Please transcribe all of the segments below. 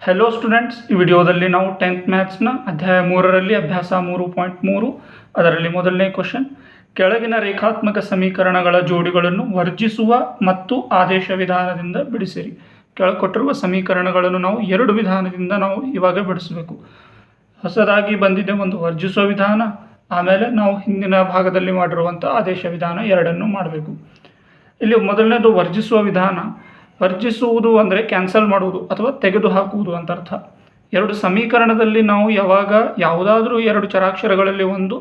Hello students ಈ ವಿಡಿಯೋದಲ್ಲಿ ನಾವು ಟೆಂತ್ ಮ್ಯಾಥ್ಸ್ನ ಅಧ್ಯಾಯ ಮೂರರಲ್ಲಿ ಅಭ್ಯಾಸ ಮೂರು ಪಾಯಿಂಟ್ ಮೂರು, ಅದರಲ್ಲಿ ಮೊದಲನೇ ಕ್ವಶನ್ ಕೆಳಗಿನ ರೇಖಾತ್ಮಕ ಸಮೀಕರಣಗಳ ಜೋಡಿಗಳನ್ನು ವರ್ಜಿಸುವ ಮತ್ತು ಆದೇಶ ವಿಧಾನದಿಂದ ಬಿಡಿಸಿರಿ. ಕೆಳಕೊಟ್ಟಿರುವ ಸಮೀಕರಣಗಳನ್ನು ನಾವು ಎರಡು ವಿಧಾನದಿಂದ ನಾವು ಇವಾಗ ಬಿಡಿಸಬೇಕು. ಹೊಸದಾಗಿ ಬಂದಿದೆ ಒಂದು ವರ್ಜಿಸುವ ವಿಧಾನ, ಆಮೇಲೆ ನಾವು ಹಿಂದಿನ ಭಾಗದಲ್ಲಿ ಮಾಡಿರುವಂಥ ಆದೇಶ ವಿಧಾನ ಎರಡನ್ನು ಮಾಡಬೇಕು. ಇಲ್ಲಿ ಮೊದಲನೇದು ವರ್ಜಿಸುವ ವಿಧಾನ. ವರ್ಜಿಸುವುದು ಅಂದರೆ ಕ್ಯಾನ್ಸಲ್ ಮಾಡುವುದು ಅಥವಾ ತೆಗೆದುಹಾಕುವುದು ಅಂತ ಅರ್ಥ. ಎರಡು ಸಮೀಕರಣದಲ್ಲಿ ನಾವು ಯಾವಾಗ ಯಾವುದಾದ್ರೂ ಎರಡು ಚರಾಕ್ಷರಗಳಲ್ಲಿ ಒಂದು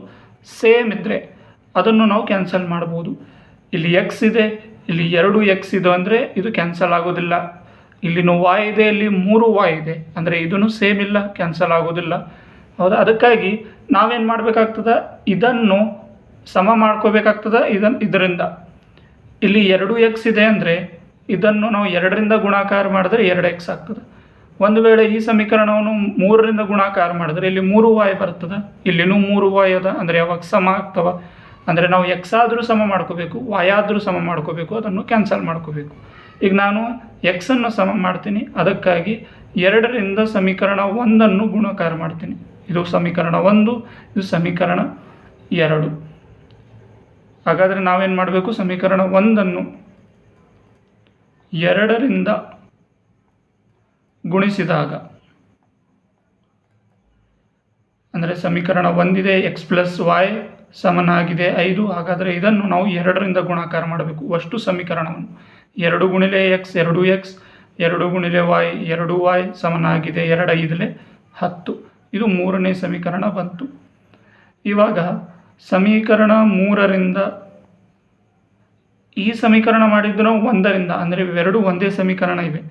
ಸೇಮ್ ಇದ್ದರೆ ಅದನ್ನು ನಾವು ಕ್ಯಾನ್ಸಲ್ ಮಾಡ್ಬೋದು ಇಲ್ಲಿ ಎಕ್ಸ್ ಇದೆ, ಇಲ್ಲಿ ಎರಡು ಎಕ್ಸ್ ಇದೆ ಅಂದರೆ ಇದು ಕ್ಯಾನ್ಸಲ್ ಆಗೋದಿಲ್ಲ. ಇಲ್ಲಿನೂ ವಾಯ್ ಇದೆ, ಇಲ್ಲಿ ಮೂರು ವಾಯ್ ಇದೆ ಅಂದರೆ ಇದನ್ನು ಸೇಮ್ ಇಲ್ಲ ಕ್ಯಾನ್ಸಲ್ ಆಗೋದಿಲ್ಲ. ಹೌದಾ? ಅದಕ್ಕಾಗಿ ನಾವೇನು ಮಾಡಬೇಕಾಗ್ತದೆ? ಇದನ್ನು ಸಮ ಮಾಡ್ಕೋಬೇಕಾಗ್ತದೆ ಇದನ್ನು ಇದರಿಂದ. ಇಲ್ಲಿ ಎರಡು ಎಕ್ಸ್ ಇದೆ ಅಂದರೆ ಇದನ್ನು ನಾವು ಎರಡರಿಂದ ಗುಣಾಕಾರ ಮಾಡಿದ್ರೆ ಎರಡು ಎಕ್ಸ್ ಆಗ್ತದೆ. ಒಂದು ವೇಳೆ ಈ ಸಮೀಕರಣವನ್ನು ಮೂರರಿಂದ ಗುಣಾಕಾರ ಮಾಡಿದ್ರೆ ಇಲ್ಲಿ ಮೂರು ವಾಯ್ ಬರ್ತದೆ. ಇಲ್ಲಿನೂ ಮೂರು ವಾಯ್ ಅದ. ಅಂದರೆ ಯಾವಾಗ ಸಮ ಆಗ್ತವ? ಅಂದರೆ ನಾವು ಎಕ್ಸ್ ಆದರೂ ಸಮ ಮಾಡ್ಕೋಬೇಕು ವಾಯ್ ಆದರೂ ಸಮ ಮಾಡ್ಕೋಬೇಕು, ಅದನ್ನು ಕ್ಯಾನ್ಸಲ್ ಮಾಡ್ಕೋಬೇಕು. ಈಗ ನಾನು ಎಕ್ಸನ್ನು ಸಮ ಮಾಡ್ತೀನಿ. ಅದಕ್ಕಾಗಿ ಎರಡರಿಂದ ಸಮೀಕರಣ ಒಂದನ್ನು ಗುಣಾಕಾರ ಮಾಡ್ತೀನಿ. ಇದು ಸಮೀಕರಣ ಒಂದು, ಇದು ಸಮೀಕರಣ ಎರಡು. ಹಾಗಾದರೆ ನಾವೇನು ಮಾಡಬೇಕು? ಸಮೀಕರಣ ಒಂದನ್ನು ಎರಡರಿಂದ ಗುಣಿಸಿದಾಗ ಅಂದರೆ ಸಮೀಕರಣ ಒಂದಿದೆ ಎಕ್ಸ್ ಪ್ಲಸ್ ವಾಯ್ ಸಮನಾಗಿದೆ, ಐದು. ಹಾಗಾದರೆ ಇದನ್ನು ನಾವು ಎರಡರಿಂದ ಗುಣಾಕಾರ ಮಾಡಬೇಕು. ಅಷ್ಟು ಸಮೀಕರಣವನ್ನು. ಎರಡು ಗುಣಿಲೆ ಎಕ್ಸ್ ಎರಡು ಎಕ್ಸ್ ಎರಡು ಗುಣಿಲೆ ವಾಯ್ ಎರಡು ವಾಯ್ ಸಮನಾಗಿದೆ, ಎರಡು ಐದಲೆ ಹತ್ತು. ಇದು ಮೂರನೇ ಸಮೀಕರಣ ಬಂತು. ಇವಾಗ ಸಮೀಕರಣ ಮೂರರಿಂದ ಈ ಸಮೀಕರಣ ಮಾಡಿದ್ದು ನಾವು ಒಂದರಿಂದ, ಅಂದರೆ ಇವೆರಡು ಒಂದೇ ಸಮೀಕರಣ ಇವೆ.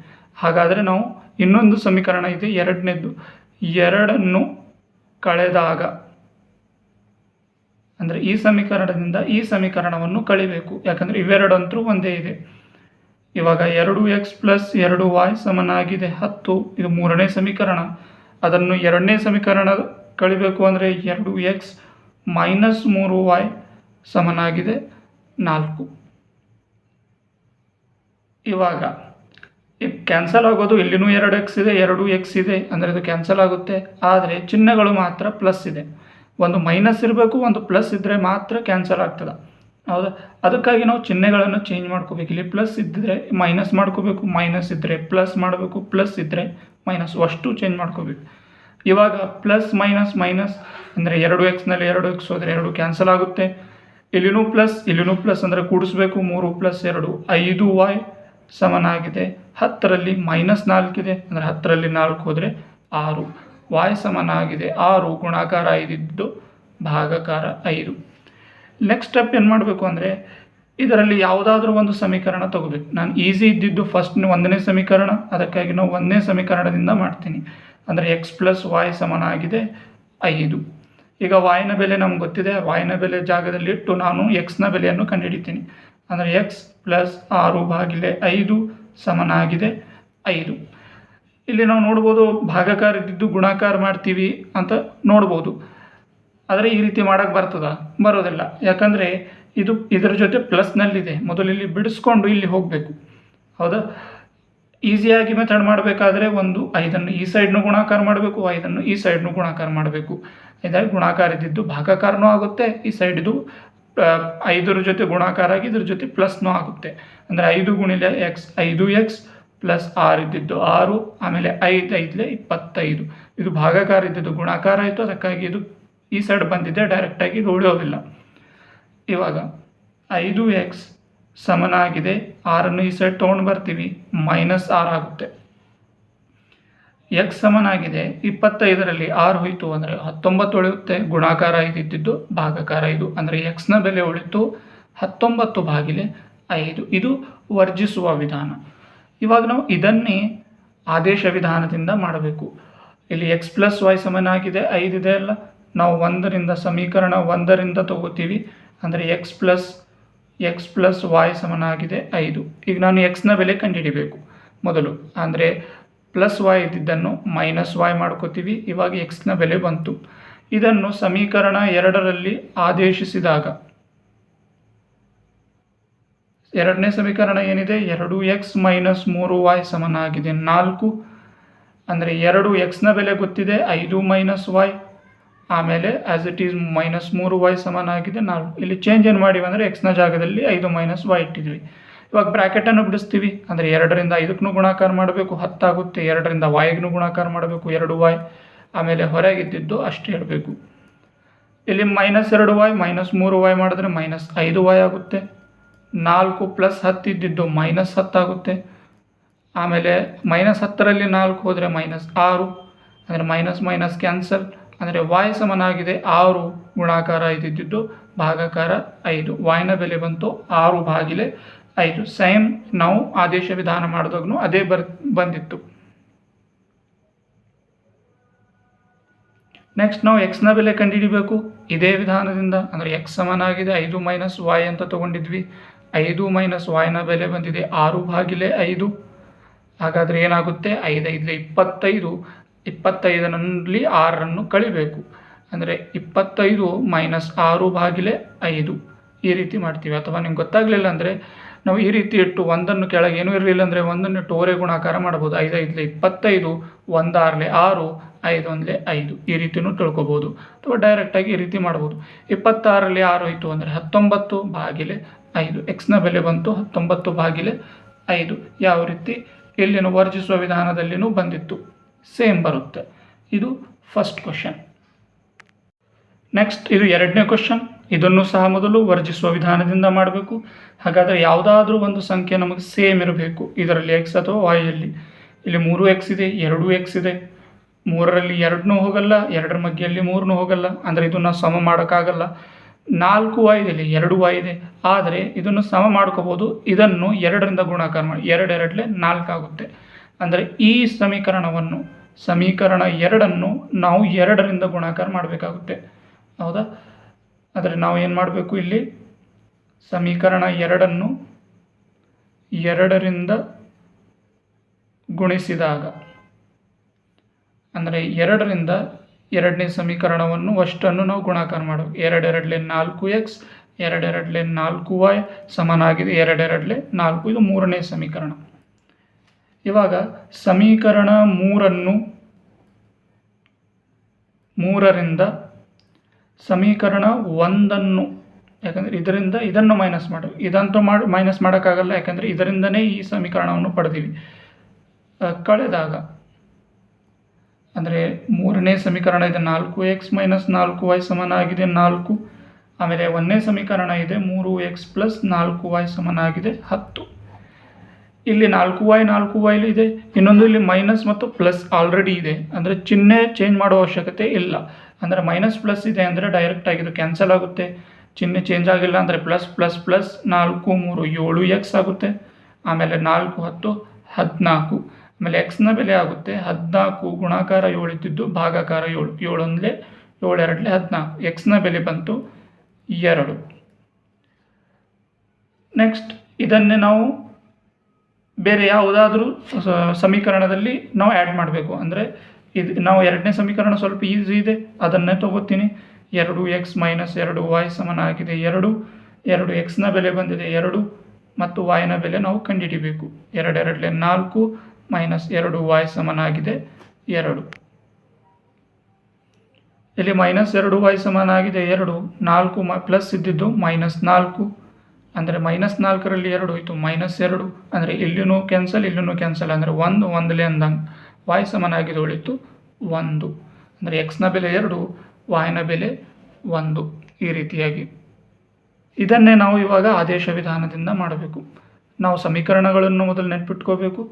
ಹಾಗಾದರೆ ನಾವು ಇನ್ನೊಂದು ಸಮೀಕರಣ ಇದೆ, ಎರಡನೇದ್ದು. ಎರಡನ್ನು ಕಳೆದಾಗ, ಅಂದರೆ ಈ ಸಮೀಕರಣದಿಂದ ಈ ಸಮೀಕರಣವನ್ನು ಕಳಿಬೇಕು. ಯಾಕಂದರೆ ಇವೆರಡಂತೂ ಒಂದೇ ಇದೆ. ಇವಾಗ ಎರಡು ಎಕ್ಸ್ ಪ್ಲಸ್ ಎರಡು ವಾಯ್ ಸಮನಾಗಿದೆ, ಹತ್ತು. ಇದು ಮೂರನೇ ಸಮೀಕರಣ. ಅದನ್ನು ಎರಡನೇ ಸಮೀಕರಣ ಕಳಿಬೇಕು ಅಂದರೆ ಎರಡು ಎಕ್ಸ್ ಮೈನಸ್ ಮೂರು ವಾಯ್ ಸಮನಾಗಿದೆ, ನಾಲ್ಕು. ಇವಾಗ. ಕ್ಯಾನ್ಸಲ್ ಆಗೋದು ಇಲ್ಲಿನೂ ಎರಡು ಎಕ್ಸ್ ಇದೆ, ಎರಡು ಎಕ್ಸ್ ಇದೆ ಅಂದರೆ ಇದು ಕ್ಯಾನ್ಸಲ್ ಆಗುತ್ತೆ. ಆದರೆ ಚಿಹ್ನೆಗಳು ಮಾತ್ರ ಪ್ಲಸ್ ಇದೆ. ಒಂದು ಮೈನಸ್ ಇರಬೇಕು, ಒಂದು ಪ್ಲಸ್ ಇದ್ದರೆ ಮಾತ್ರ ಕ್ಯಾನ್ಸಲ್ ಆಗ್ತದೆ. ಹೌದಾ? ಅದಕ್ಕಾಗಿ ನಾವು ಚಿಹ್ನೆಗಳನ್ನು ಚೇಂಜ್ ಮಾಡ್ಕೋಬೇಕು. ಇಲ್ಲಿ ಪ್ಲಸ್ ಇದ್ದರೆ ಮೈನಸ್ ಮಾಡ್ಕೋಬೇಕು ಮೈನಸ್ ಇದ್ದರೆ ಪ್ಲಸ್ ಮಾಡಬೇಕು ಪ್ಲಸ್ ಇದ್ದರೆ ಮೈನಸ್ ಅಷ್ಟು ಚೇಂಜ್ ಮಾಡ್ಕೋಬೇಕು. ಇವಾಗ ಪ್ಲಸ್ ಮೈನಸ್ ಮೈನಸ್ ಅಂದರೆ ಎರಡು ಎಕ್ಸ್ನಲ್ಲಿ ಎರಡು ಎಕ್ಸ್ ಹೋದರೆ ಎರಡು ಕ್ಯಾನ್ಸಲ್ ಆಗುತ್ತೆ. ಇಲ್ಲಿನೂ ಪ್ಲಸ್ ಇಲ್ಲಿನೂ ಪ್ಲಸ್ ಅಂದರೆ ಕೂಡಿಸ್ಬೇಕು. ಮೂರು ಪ್ಲಸ್ ಎರಡು, ಐದು ವಾಯ್ ಸಮನಾಗಿದೆ. ಹತ್ತರಲ್ಲಿ ಮೈನಸ್ ನಾಲ್ಕಿದೆ ಅಂದರೆ ಹತ್ತರಲ್ಲಿ ನಾಲ್ಕು ಹೋದರೆ ಆರು. ವಾಯ್ ಸಮನಾಗಿದೆ. ಆರು ಗುಣಾಕಾರ ಐದಿದ್ದು ಭಾಗಕಾರ ಐದು. ನೆಕ್ಸ್ಟ್ ಸ್ಟೆಪ್ ಏನು ಮಾಡಬೇಕು ಅಂದರೆ ಇದರಲ್ಲಿ ಯಾವುದಾದ್ರೂ ಒಂದು ಸಮೀಕರಣ ತಗೋಬೇಕು. ನಾನು ಈಸಿ ಇದ್ದಿದ್ದು ಫಸ್ಟ್ ಒಂದನೇ ಸಮೀಕರಣ. ಅದಕ್ಕಾಗಿ ನಾವು ಒಂದನೇ ಸಮೀಕರಣದಿಂದ ಮಾಡ್ತೀನಿ. ಅಂದರೆ ಎಕ್ಸ್ ಪ್ಲಸ್ ವಾಯ್ ಸಮನಾಗಿದೆ ಐದು. ಈಗ ವಾಯ್ನ ಬೆಲೆ ನಮ್ಗೆ ಗೊತ್ತಿದೆ. ವಾಯ್ನ ಬೆಲೆ ಜಾಗದಲ್ಲಿಟ್ಟು ನಾನು ಎಕ್ಸ್ನ ಬೆಲೆಯನ್ನು ಕಂಡುಹಿಡಿತೀನಿ. ಅಂದರೆ ಎಕ್ಸ್ ಪ್ಲಸ್ ಆರು ಭಾಗಿಲೆ ಐದು ಸಮನಾಗಿದೆ ಐದು. ಇಲ್ಲಿ ನಾವು ನೋಡ್ಬೋದು ಭಾಗಕಾರ ಇದ್ದಿದ್ದು ಗುಣಾಕಾರ ಮಾಡ್ತೀವಿ ಅಂತ ನೋಡ್ಬೋದು. ಆದರೆ ಈ ರೀತಿ ಮಾಡೋಕ್ಕೆ ಬರ್ತದ? ಬರೋದಿಲ್ಲ. ಯಾಕಂದರೆ ಇದು ಇದರ ಜೊತೆ ಪ್ಲಸ್ನಲ್ಲಿದೆ. ಮೊದಲು ಇಲ್ಲಿ ಬಿಡಿಸ್ಕೊಂಡು ಇಲ್ಲಿ ಹೋಗಬೇಕು. ಹೌದಾ? ಈಸಿಯಾಗಿ ಮೆಥಡ್ ಮಾಡಬೇಕಾದ್ರೆ ಒಂದು ಐದನ್ನು ಈ ಸೈಡ್ನು ಗುಣಾಕಾರ ಮಾಡಬೇಕು, ಐದನ್ನು ಈ ಸೈಡ್ನು ಗುಣಾಕಾರ ಮಾಡಬೇಕು. ಇದಾಗಿ ಗುಣಾಕಾರ ಇದ್ದಿದ್ದು ಭಾಗಕಾರನೂ ಆಗುತ್ತೆ, ಈ ಸೈಡ್ ಇದು ಐದರ ಜೊತೆ ಗುಣಾಕಾರ ಆಗಿ ಇದ್ರ ಜೊತೆ ಪ್ಲಸ್ನೂ ಆಗುತ್ತೆ. ಅಂದರೆ ಐದು ಗುಣಿಲೆ ಎಕ್ಸ್ ಐದು ಎಕ್ಸ್ ಪ್ಲಸ್ ಆರು ಇದ್ದಿದ್ದು ಆರು, ಆಮೇಲೆ ಐದು ಐದಲೆ ಇಪ್ಪತ್ತೈದು. ಇದು ಭಾಗಕಾರ ಇದ್ದಿದ್ದು ಗುಣಾಕಾರ ಆಯಿತು, ಅದಕ್ಕಾಗಿ ಇದು ಈ ಸೈಡ್ ಬಂದಿದೆ ಡೈರೆಕ್ಟಾಗಿ ಇದು ಉಳಿಯೋದಿಲ್ಲ. ಇವಾಗ ಐದು ಎಕ್ಸ್ ಸಮನಾಗಿದೆ, ಆರನ್ನು ಈ ಸೈಡ್ ತೊಗೊಂಡು ಬರ್ತೀವಿ ಮೈನಸ್ ಆರು ಆಗುತ್ತೆ. ಎಕ್ಸ್ ಸಮನಾಗಿದೆ ಇಪ್ಪತ್ತೈದರಲ್ಲಿ ಆರು ಹೋಯಿತು ಅಂದರೆ ಹತ್ತೊಂಬತ್ತು ಉಳಿಯುತ್ತೆ. ಗುಣಾಕಾರ ಇದ್ದಿದ್ದು ಭಾಗಕಾರ ಇದು. ಅಂದರೆ ಎಕ್ಸ್ನ ಬೆಲೆ ಉಳಿತು ಹತ್ತೊಂಬತ್ತು ಬಾಗಿಲೆ ಐದು. ಇದು ವರ್ಜಿಸುವ ವಿಧಾನ. ಇವಾಗ ನಾವು ಇದನ್ನೇ ಆದೇಶ ವಿಧಾನದಿಂದ ಮಾಡಬೇಕು. ಇಲ್ಲಿ ಎಕ್ಸ್ ಪ್ಲಸ್ ವೈ ಸಮನಾಗಿದೆ ಐದಿದೆ ಅಲ್ಲ. ನಾವು ಒಂದರಿಂದ ಸಮೀಕರಣ ಒಂದರಿಂದ ತಗೋತೀವಿ. ಅಂದರೆ x plus x plus y ಸಮನಾಗಿದೆ, ಐದು. ಈಗ ನಾನು ಎಕ್ಸ್ನ ಬೆಲೆ ಕಂಡುಹಿಡಿಬೇಕು ಮೊದಲು. ಅಂದರೆ ಪ್ಲಸ್ ವಾಯ್ ಇದ್ದಿದ್ದನ್ನು ಮೈನಸ್ ವಾಯ್ ಮಾಡ್ಕೋತೀವಿ. ಇವಾಗ ಎಕ್ಸ್ನ ಬೆಲೆ ಬಂತು. ಇದನ್ನು ಸಮೀಕರಣ ಎರಡರಲ್ಲಿ ಆದೇಶಿಸಿದಾಗ ಎರಡನೇ ಸಮೀಕರಣ ಏನಿದೆ? ಎರಡು ಎಕ್ಸ್ ಮೈನಸ್ ಮೂರು ವಾಯ್ ಸಮನಾಗಿದೆ. ನಾಲ್ಕು ಅಂದರೆ ಎರಡು ಎಕ್ಸ್ನ ಬೆಲೆ ಗೊತ್ತಿದೆ. ಐದು ಮೈನಸ್ ವೈ. ಆಮೇಲೆ ಆ್ಯಸ್ ಇಟ್ ಈಸ್ ಮೈನಸ್ ಮೂರು ವೈ ಸಮನಾಗಿದೆ. ನಾಲ್ಕು. ಇಲ್ಲಿ ಚೇಂಜ್ ಏನು ಮಾಡಿವಿ ಅಂದರೆ ಎಕ್ಸ್ನ ಜಾಗದಲ್ಲಿ ಐದು ಮೈನಸ್ ವೈ ಇಟ್ಟಿದ್ವಿ. ಇವಾಗ ಬ್ರ್ಯಾಕೆಟನ್ನು ಬಿಡಿಸ್ತೀವಿ. ಅಂದರೆ ಎರಡರಿಂದ ಐದಕ್ಕೂ ಗುಣಾಕಾರ ಮಾಡಬೇಕು, ಹತ್ತಾಗುತ್ತೆ, ಎರಡರಿಂದ ವಾಯ್ಗೂ ಗುಣಾಕಾರ ಮಾಡಬೇಕು, ಎರಡು ವಾಯ್ ಆಮೇಲೆ ಹೊರಗಿದ್ದಿದ್ದು ಅಷ್ಟು ಹೇಳಬೇಕು. ಇಲ್ಲಿ ಮೈನಸ್ ಎರಡು ವಾಯ್ ಮೈನಸ್ ಮೂರು ವಾಯ್ ಮಾಡಿದ್ರೆ ಮೈನಸ್ ಐದು ವಾಯ್ ಆಗುತ್ತೆ. ನಾಲ್ಕು ಪ್ಲಸ್ ಹತ್ತು ಇದ್ದಿದ್ದು ಮೈನಸ್ ಹತ್ತಾಗುತ್ತೆ ಆಮೇಲೆ ಮೈನಸ್ ಹತ್ತರಲ್ಲಿ ನಾಲ್ಕು ಹೋದರೆ ಮೈನಸ್ ಆರು. ಅಂದರೆ ಮೈನಸ್ ಮೈನಸ್ ಕ್ಯಾನ್ಸಲ್ ಅಂದರೆ ವಾಯ್ ಸಮನಾಗಿದೆ, ಆರು ಗುಣಾಕಾರ ಇದ್ದಿದ್ದು ಭಾಗಾಕಾರ ಐದು. ವಾಯ್ನ ಬೆಲೆ ಬಂತು ಆರು ಭಾಗಿಲೆ ಐದು ಸೇಮ್ ನಾವು ಆದೇಶ ವಿಧಾನ ಮಾಡಿದಾಗೂ ಅದೇ ಬರ್, ಬಂದಿತ್ತು. ನೆಕ್ಸ್ಟ್ ನಾವು ಎಕ್ಸ್ನ ಬೆಲೆ ಕಂಡುಹಿಡಿಬೇಕು. ಇದೇ ವಿಧಾನದಿಂದ, ಅಂದರೆ ಎಕ್ಸ್ ಸಮನಾಗಿದೆ ಐದು ಮೈನಸ್ ವಾಯ್ ಅಂತ ತೊಗೊಂಡಿದ್ವಿ. ಐದು ಮೈನಸ್ ವಾಯ್ನ ಬೆಲೆ ಬಂದಿದೆ, ಆರು ಭಾಗಿಲೆ ಐದು. ಹಾಗಾದರೆ ಏನಾಗುತ್ತೆ? ಐದೈದಲೆ ಇಪ್ಪತ್ತೈದು. ಇಪ್ಪತ್ತೈದರಲ್ಲಿ ಆರನ್ನು ಕಳಿಬೇಕು. ಅಂದರೆ ಇಪ್ಪತ್ತೈದು ಮೈನಸ್ ಆರು ಭಾಗಿಲೆ ಐದು. ಈ ರೀತಿ ಮಾಡ್ತೀವಿ. ಅಥವಾ ನಿಮ್ಗೆ ಗೊತ್ತಾಗಲಿಲ್ಲ ಅಂದರೆ ನಾವು ಈ ರೀತಿ ಇಟ್ಟು ಒಂದನ್ನು ಕೆಳಗೆ ಏನೂ ಇರಲಿಲ್ಲ ಅಂದರೆ ಒಂದನ್ನು ಇಟ್ಟು ಓರೆ ಗುಣಾಕಾರ ಮಾಡ್ಬೋದು ಐದೈದಲೆ ಇಪ್ಪತ್ತೈದು ಒಂದಾರಲೆ ಆರು, ಐದು ಒಂದಲೆ ಐದು. ಈ ರೀತಿಯೂ ತಿಳ್ಕೊಬೋದು ಅಥವಾ ಡೈರೆಕ್ಟಾಗಿ ಈ ರೀತಿ ಮಾಡ್ಬೋದು ಇಪ್ಪತ್ತಾರರಲ್ಲಿ ಆರು ಹೋಯಿತು ಅಂದರೆ ಹತ್ತೊಂಬತ್ತು ಬಾಗಿಲೆ ಐದು. ಎಕ್ಸ್ನ ಬೆಲೆ ಬಂತು ಹತ್ತೊಂಬತ್ತು ಬಾಗಿಲೆ ಐದು. ಯಾವ ರೀತಿ? ಇಲ್ಲಿನ ವರ್ಜಿಸುವ ವಿಧಾನದಲ್ಲಿನೂ ಬಂದಿತ್ತು. ಸೇಮ್ ಬರುತ್ತೆ. ಇದು ಫಸ್ಟ್ ಕ್ವಶನ್ ನೆಕ್ಸ್ಟ್ ಇದು ಎರಡನೇ ಕ್ವಶನ್ ಇದನ್ನು ಸಹ ಮೊದಲು ವರ್ಜಿಸುವ ವಿಧಾನದಿಂದ ಮಾಡಬೇಕು. ಹಾಗಾದರೆ ಯಾವುದಾದ್ರೂ ಒಂದು ಸಂಖ್ಯೆ ನಮಗೆ ಸೇಮ್ ಇರಬೇಕು. ಇದರಲ್ಲಿ ಎಕ್ಸ್ ಅಥವಾ ವಾಯಲ್ಲಿ ಇಲ್ಲಿ ಮೂರು ಎಕ್ಸ್ ಇದೆ, ಎರಡು ಎಕ್ಸ್ ಇದೆ. ಮೂರರಲ್ಲಿ ಎರಡನ್ನೂ ಹೋಗಲ್ಲ, ಎರಡರ ಮಧ್ಯೆಯಲ್ಲಿ ಮೂರನ್ನೂ ಹೋಗಲ್ಲ. ಅಂದರೆ ಇದನ್ನು ಸಮ ಮಾಡೋಕ್ಕಾಗಲ್ಲ. ನಾಲ್ಕು ವಾಯ್ ಇದೆ, ಇಲ್ಲಿ ಎರಡು ವಾಯ್ ಇದೆ. ಆದರೆ ಇದನ್ನು ಸಮ ಮಾಡ್ಕೋಬೋದು. ಇದನ್ನು ಎರಡರಿಂದ ಗುಣಾಕಾರ ಮಾಡಿ. ಎರಡು ಎರಡಲೆ ನಾಲ್ಕು ಆಗುತ್ತೆ. ಅಂದರೆ ಈ ಸಮೀಕರಣವನ್ನು, ಸಮೀಕರಣ ಎರಡನ್ನು ನಾವು ಎರಡರಿಂದ ಗುಣಾಕಾರ ಮಾಡಬೇಕಾಗುತ್ತೆ. ಹೌದಾ? ಆದರೆ ನಾವು ಏನು ಮಾಡಬೇಕು ಇಲ್ಲಿ? ಸಮೀಕರಣ ಎರಡನ್ನು ಎರಡರಿಂದ ಗುಣಿಸಿದಾಗ. ಅಂದರೆ ಎರಡರಿಂದ ಎರಡನೇ ಸಮೀಕರಣವನ್ನು ಅಷ್ಟನ್ನು ನಾವು ಗುಣಾಕಾರ ಮಾಡಬೇಕು. ಎರಡೆರಡಲೆ ನಾಲ್ಕು ಎಕ್ಸ್, ಎರಡೆರಡಲೆ ನಾಲ್ಕು ವೈ ಸಮನಾಗಿದೆ. ಎರಡೆರಡಲೆ ನಾಲ್ಕು, ಇದು ಮೂರನೇ ಸಮೀಕರಣ. ಇವಾಗ ಸಮೀಕರಣ ಮೂರನ್ನು, ಮೂರರಿಂದ ಸಮೀಕರಣ ಒಂದನ್ನು, ಯಾಕಂದರೆ ಇದರಿಂದ ಇದನ್ನು ಮೈನಸ್ ಮಾಡು. ಇದಂತೂ ಮಾಡಿ ಮೈನಸ್ ಮಾಡೋಕ್ಕಾಗಲ್ಲ, ಯಾಕಂದರೆ ಇದರಿಂದನೇ ಈ ಸಮೀಕರಣವನ್ನು ಪಡೆದೀವಿ. ಕಳೆದಾಗ, ಅಂದರೆ ಮೂರನೇ ಸಮೀಕರಣ ಇದೆ ನಾಲ್ಕು ಎಕ್ಸ್ ಮೈನಸ್ ನಾಲ್ಕು ವೈ ಸಮನಾಗಿದೆ ನಾಲ್ಕು. ಆಮೇಲೆ ಒಂದನೇ ಸಮೀಕರಣ ಇದೆ ಮೂರು ಎಕ್ಸ್ ಪ್ಲಸ್ ನಾಲ್ಕು ವೈ ಸಮನಾಗಿದೆ ಹತ್ತು. ಇಲ್ಲಿ ನಾಲ್ಕು ವೈ ನಾಲ್ಕು ವೈ ಇದೆ. ಇನ್ನೊಂದು ಇಲ್ಲಿ ಮೈನಸ್ ಮತ್ತು ಪ್ಲಸ್ ಆಲ್ರೆಡಿ ಇದೆ. ಅಂದರೆ ಚಿಹ್ನೆ ಚೇಂಜ್ ಮಾಡೋ ಅವಶ್ಯಕತೆ ಇಲ್ಲ. ಅಂದರೆ ಮೈನಸ್ ಪ್ಲಸ್ ಇದೆ ಅಂದರೆ ಡೈರೆಕ್ಟ್ ಇದು ಕ್ಯಾನ್ಸಲ್ ಆಗುತ್ತೆ. ಚಿಹ್ನೆ ಚೇಂಜ್ ಆಗಿಲ್ಲ ಅಂದರೆ ಪ್ಲಸ್ ಪ್ಲಸ್ ಪ್ಲಸ್ ನಾಲ್ಕು, ಮೂರು, ಏಳು ಎಕ್ಸ್ ಆಗುತ್ತೆ. ಆಮೇಲೆ ನಾಲ್ಕು, ಹತ್ತು, ಹದಿನಾಲ್ಕು. ಆಮೇಲೆ ಎಕ್ಸ್ನ ಬೆಲೆ ಆಗುತ್ತೆ. ಹದಿನಾಲ್ಕು ಗುಣಾಕಾರ ಏಳು ಇದ್ದಿದ್ದು ಭಾಗಾಕಾರ ಏಳು. ಏಳೊಂದಲೇ ಏಳು ಎರಡಲೇ ಹದಿನಾಲ್ಕು. ಎಕ್ಸ್ನ ಬೆಲೆ ಬಂತು ಎರಡು. ನೆಕ್ಸ್ಟ್ ಇದನ್ನೇ ನಾವು ಬೇರೆ ಯಾವುದಾದ್ರೂ ಸಮೀಕರಣದಲ್ಲಿ ನಾವು ಆ್ಯಡ್ ಮಾಡಬೇಕು. ಅಂದರೆ ಇದು ನಾವು ಎರಡನೇ ಸಮೀಕರಣ ಸ್ವಲ್ಪ ಈಸಿ ಇದೆ. ಅದನ್ನೇ ತಗೋತೀನಿ. ಎರಡು ಎಕ್ಸ್ ಮೈನಸ್ ಎರಡು ವಾಯ್ ಸಮನಾಗಿದೆ. ಎರಡು ಎರಡು ಎಕ್ಸ್ನ ಬೆಲೆ ಬಂದಿದೆ. ಎರಡು ಮತ್ತು ವಾಯ್ನ ಬೆಲೆ ನಾವು ಕಂಡುಹಿಡಿಬೇಕು. ಎರಡೆರಡಲೆ ನಾಲ್ಕು ಮೈನಸ್ ಎರಡು ವಾಯ್ ಸಮನಾಗಿದೆ. ಎರಡು. ಇಲ್ಲಿ ಮೈನಸ್ ಎರಡು ವಾಯ್ ಸಮನಾಗಿದೆ. ಎರಡು, ನಾಲ್ಕು ಮ ಪ್ಲಸ್ ಇದ್ದಿದ್ದು ಮೈನಸ್ ನಾಲ್ಕು. ಅಂದರೆ ಮೈನಸ್ ನಾಲ್ಕರಲ್ಲಿ ಎರಡು ಇತ್ತು ಮೈನಸ್ ಎರಡು. ಅಂದರೆ ಇಲ್ಲಿನೂ ಕ್ಯಾನ್ಸಲ್ ಇಲ್ಲಿನೂ ಕ್ಯಾನ್ಸಲ್ ಅಂದರೆ ಒಂದು, ಒಂದಲೇ ಅಂದಂಗೆ. ವಾಯ್ ಸಮನಾಗಿದೆ ಉಳಿತು ಒಂದು. ಅಂದರೆ ಎಕ್ಸ್ನ ಬೆಲೆ ಎರಡು ವಾಯ್ನ ಬೆಲೆ ಒಂದು ಈ ರೀತಿಯಾಗಿ. ಇದನ್ನೇ ನಾವು ಇವಾಗ ಆದೇಶ ವಿಧಾನದಿಂದ ಮಾಡಬೇಕು. ನಾವು ಸಮೀಕರಣಗಳನ್ನು ಮೊದಲು ನೆನ್ಪಿಟ್ಕೋಬೇಕು.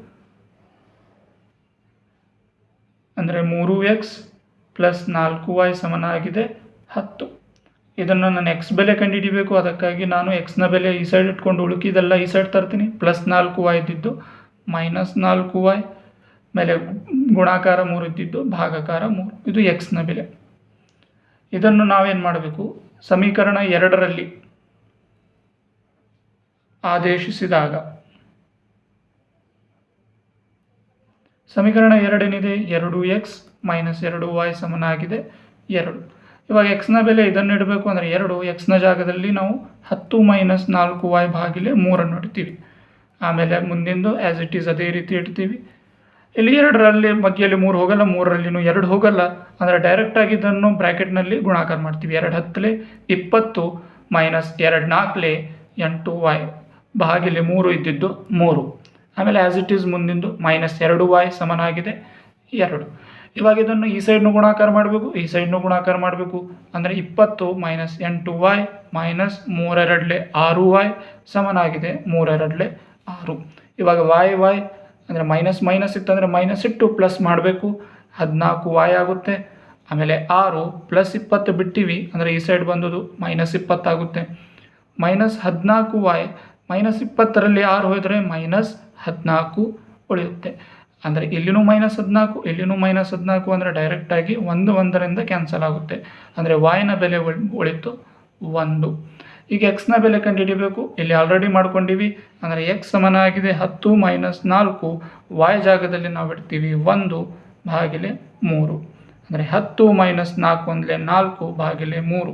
ಅಂದರೆ ಮೂರು ಎಕ್ಸ್ ಪ್ಲಸ್ ನಾಲ್ಕು ವಾಯ್ ಸಮನಾಗಿದೆ ಹತ್ತು. ಇದನ್ನು ನಾನು ಎಕ್ಸ್ ಬೆಲೆ ಕಂಡುಹಿಡಿಬೇಕು. ಅದಕ್ಕಾಗಿ ನಾನು ಎಕ್ಸ್ನ ಬೆಲೆ ಈ ಸೈಡ್ ಇಟ್ಕೊಂಡು ಉಳುಕಿದೆಲ್ಲ ಈ ಸೈಡ್ ತರ್ತೀನಿ. ಪ್ಲಸ್ ನಾಲ್ಕು ವಾಯ್ದಿದ್ದು ಮೈನಸ್ ನಾಲ್ಕು ವೈ ಮೇಲೆ ಗುಣಾಕಾರ ಮೂರು ಇದ್ದಿದ್ದು, ಭಾಗಾಕಾರ ಮೂರು. ಇದು ಎಕ್ಸ್ನ ಬೆಲೆ. ಇದನ್ನು ನಾವೇನು ಮಾಡಬೇಕು? ಸಮೀಕರಣ ಎರಡರಲ್ಲಿ ಆದೇಶಿಸಿದಾಗ ಸಮೀಕರಣ ಎರಡೇನಿದೆ? ಎರಡು ಎಕ್ಸ್ ಮೈನಸ್ ಎರಡು ವೈ ಸಮನಾಗಿದೆ, ಎರಡು. ಇವಾಗ ಎಕ್ಸ್ನ ಬೆಲೆ ಇದನ್ನು ಇಡಬೇಕು ಅಂದರೆ ಎರಡು ಎಕ್ಸ್ನ ಜಾಗದಲ್ಲಿ ನಾವು ಹತ್ತು ಮೈನಸ್ ನಾಲ್ಕು ವೈ ಭಾಗಿಲೆ ಮೂರನ್ನು ಇಡ್ತೀವಿ. ಆಮೇಲೆ ಮುಂದಿಂದು ಆ್ಯಸ್ ಇಟ್ ಈಸ್ ಅದೇ ರೀತಿ ಇಡ್ತೀವಿ. ಇಲ್ಲಿ ಎರಡರಲ್ಲಿ ಮಧ್ಯದಲ್ಲಿ ಮೂರು ಹೋಗಲ್ಲ, ಮೂರರಲ್ಲಿನೂ ಎರಡು ಹೋಗಲ್ಲ. ಅಂದರೆ ಡೈರೆಕ್ಟಾಗಿ ಇದನ್ನು ಬ್ರ್ಯಾಕೆಟ್ನಲ್ಲಿ ಗುಣಾಕಾರ ಮಾಡ್ತೀವಿ. ಎರಡು ಹತ್ತಲೆ, ಇಪ್ಪತ್ತು ಮೈನಸ್ ಎರಡು ನಾಲ್ಕಲೆ, ಎಂಟು ವೈ ಬಾಗಿಲಿ ಮೂರು ಇದ್ದಿದ್ದು ಮೂರು. ಆಮೇಲೆ ಆ್ಯಸ್ ಇಟ್ ಈಸ್ ಮುಂದಿಂದು ಮೈನಸ್ ಎರಡು ವೈ ಸಮನಾಗಿದೆ, ಎರಡು. ಇವಾಗ ಇದನ್ನು ಈ ಸೈಡ್ನು ಗುಣಾಕಾರ ಮಾಡಬೇಕು, ಈ ಸೈಡ್ನು ಗುಣಾಕಾರ ಮಾಡಬೇಕು. ಅಂದರೆ ಇಪ್ಪತ್ತು ಮೈನಸ್ ಎಂಟು ವೈ ಮೈನಸ್ ಮೂರೆರಡಲೆ ಆರು ವೈ ಸಮನಾಗಿದೆ, ಮೂರೆರಡಲೆ ಆರು. ಇವಾಗ ವಾಯ್ ವಾಯ್ ಅಂದರೆ ಮೈನಸ್ ಮೈನಸ್ ಇತ್ತಂದರೆ ಮೈನಸ್ ಇಟ್ಟು ಪ್ಲಸ್ ಮಾಡಬೇಕು. ಹದಿನಾಲ್ಕು ವಾಯ್ ಆಗುತ್ತೆ. ಆಮೇಲೆ ಆರು ಪ್ಲಸ್ ಇಪ್ಪತ್ತು ಬಿಟ್ಟಿವಿ ಅಂದರೆ ಈ ಸೈಡ್ ಬಂದದು ಮೈನಸ್ ಇಪ್ಪತ್ತಾಗುತ್ತೆ ಮೈನಸ್ ಹದಿನಾಲ್ಕು ವಾಯ್ ಮೈನಸ್ ಇಪ್ಪತ್ತರಲ್ಲಿ ಆರು ಹೋದರೆ ಮೈನಸ್ ಹದಿನಾಲ್ಕು ಉಳಿಯುತ್ತೆ. ಅಂದರೆ ಇಲ್ಲಿನೂ ಮೈನಸ್ ಹದಿನಾಲ್ಕು, ಇಲ್ಲಿನೂ ಮೈನಸ್ ಹದಿನಾಲ್ಕು ಅಂದರೆ ಡೈರೆಕ್ಟಾಗಿ ಒಂದು ಒಂದರಿಂದ ಕ್ಯಾನ್ಸಲ್ ಆಗುತ್ತೆ. ಅಂದರೆ ವಾಯ್ನ ಬೆಲೆ ಉಳ್- ಉಳಿತು ಒಂದು. ಈಗ ಎಕ್ಸ್ನ ಬೆಲೆ ಕಂಡುಹಿಡಿಯಬೇಕು. ಇಲ್ಲಿ ಆಲ್ರೆಡಿ ಮಾಡ್ಕೊಂಡಿವಿ. ಅಂದರೆ ಎಕ್ಸ್ ಸಮನಾಗಿದೆ ಹತ್ತು ಮೈನಸ್ ನಾಲ್ಕು. ವಾಯ್ ಜಾಗದಲ್ಲಿ ನಾವು ಇಡ್ತೀವಿ ಒಂದು ಭಾಗಿಲೆ ಮೂರು. ಅಂದರೆ ಹತ್ತು ಮೈನಸ್ ನಾಲ್ಕು ಅಂದರೆ ನಾಲ್ಕು ಭಾಗಿಲೆ ಮೂರು.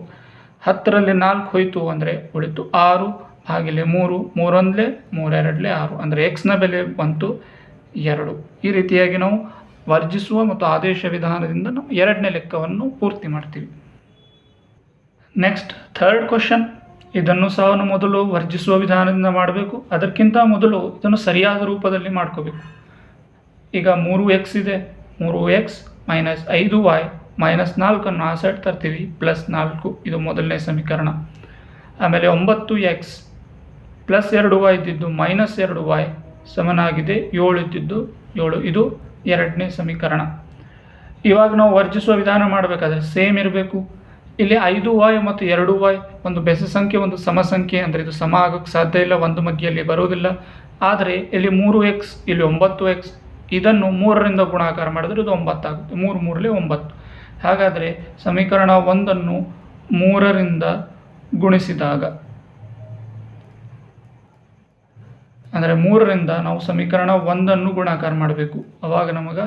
ಹತ್ತರಲ್ಲಿ ನಾಲ್ಕು ಹೋಯಿತು ಅಂದರೆ ಉಳಿತು ಆರು ಭಾಗಿಲೆ ಮೂರು. ಮೂರೊಂದಲೇ ಮೂರೆರಡಲೇ ಆರು. ಅಂದರೆ ಎಕ್ಸ್ನ ಬೆಲೆ ಬಂತು ಎರಡು. ಈ ರೀತಿಯಾಗಿ ನಾವು ವರ್ಜಿಸುವ ಮತ್ತು ಆದೇಶ ವಿಧಾನದಿಂದ ನಾವು ಎರಡನೇ ಲೆಕ್ಕವನ್ನು ಪೂರ್ತಿ ಮಾಡ್ತೀವಿ. ನೆಕ್ಸ್ಟ್ ಥರ್ಡ್ ಕ್ವಶನ್ ಇದನ್ನು ಸಹ ಮೊದಲು ವರ್ಜಿಸುವ ವಿಧಾನದಿಂದ ಮಾಡಬೇಕು. ಅದಕ್ಕಿಂತ ಮೊದಲು ಇದನ್ನು ಸರಿಯಾದ ರೂಪದಲ್ಲಿ ಮಾಡ್ಕೋಬೇಕು. ಈಗ ಮೂರು ಎಕ್ಸ್ ಇದೆ. ಮೂರು ಎಕ್ಸ್ ಮೈನಸ್ ಐದು ವೈ ಮೈನಸ್ ನಾಲ್ಕನ್ನು ಆ ಸೆಟ್ ತರ್ತೀವಿ. ಪ್ಲಸ್ ನಾಲ್ಕು, ಇದು ಮೊದಲನೇ ಸಮೀಕರಣ. ಆಮೇಲೆ ಒಂಬತ್ತು ಎಕ್ಸ್ ಪ್ಲಸ್ ಎರಡು ವೈ ಇದ್ದಿದ್ದು ಮೈನಸ್ ಎರಡು ವೈ ಸಮನಾಗಿದೆ. ಏಳು ಇದ್ದಿದ್ದು ಏಳು, ಇದು ಎರಡನೇ ಸಮೀಕರಣ. ಇವಾಗ ನಾವು ವರ್ಜಿಸುವ ವಿಧಾನ ಮಾಡಬೇಕಾದ್ರೆ ಸೇಮ್ ಇರಬೇಕು. ಇಲ್ಲಿ ಐದು ವಾಯ್ ಮತ್ತು ಎರಡು ವಾಯ್ ಒಂದು ಬೆಸ ಸಂಖ್ಯೆ, ಒಂದು ಸಮ ಸಂಖ್ಯೆ ಅಂದರೆ ಇದು ಸಮ ಆಗೋಕ್ಕೆ ಸಾಧ್ಯ ಇಲ್ಲ, ಒಂದು ಮಧ್ಯೆಯಲ್ಲಿ ಬರೋದಿಲ್ಲ ಆದರೆ ಇಲ್ಲಿ ಮೂರು ಎಕ್ಸ್ ಇಲ್ಲಿ ಒಂಬತ್ತು ಎಕ್ಸ್ ಇದನ್ನು ಮೂರರಿಂದ ಗುಣಾಕಾರ ಮಾಡಿದ್ರೆ ಇದು ಒಂಬತ್ತಾಗುತ್ತೆ ಮೂರು ಮೂರಲೇ ಒಂಬತ್ತು. ಹಾಗಾದರೆ ಸಮೀಕರಣ ಒಂದನ್ನು ಮೂರರಿಂದ ಗುಣಿಸಿದಾಗ, ಅಂದರೆ ಮೂರರಿಂದ ನಾವು ಸಮೀಕರಣ ಒಂದನ್ನು ಗುಣಾಕಾರ ಮಾಡಬೇಕು. ಅವಾಗ ನಮಗೆ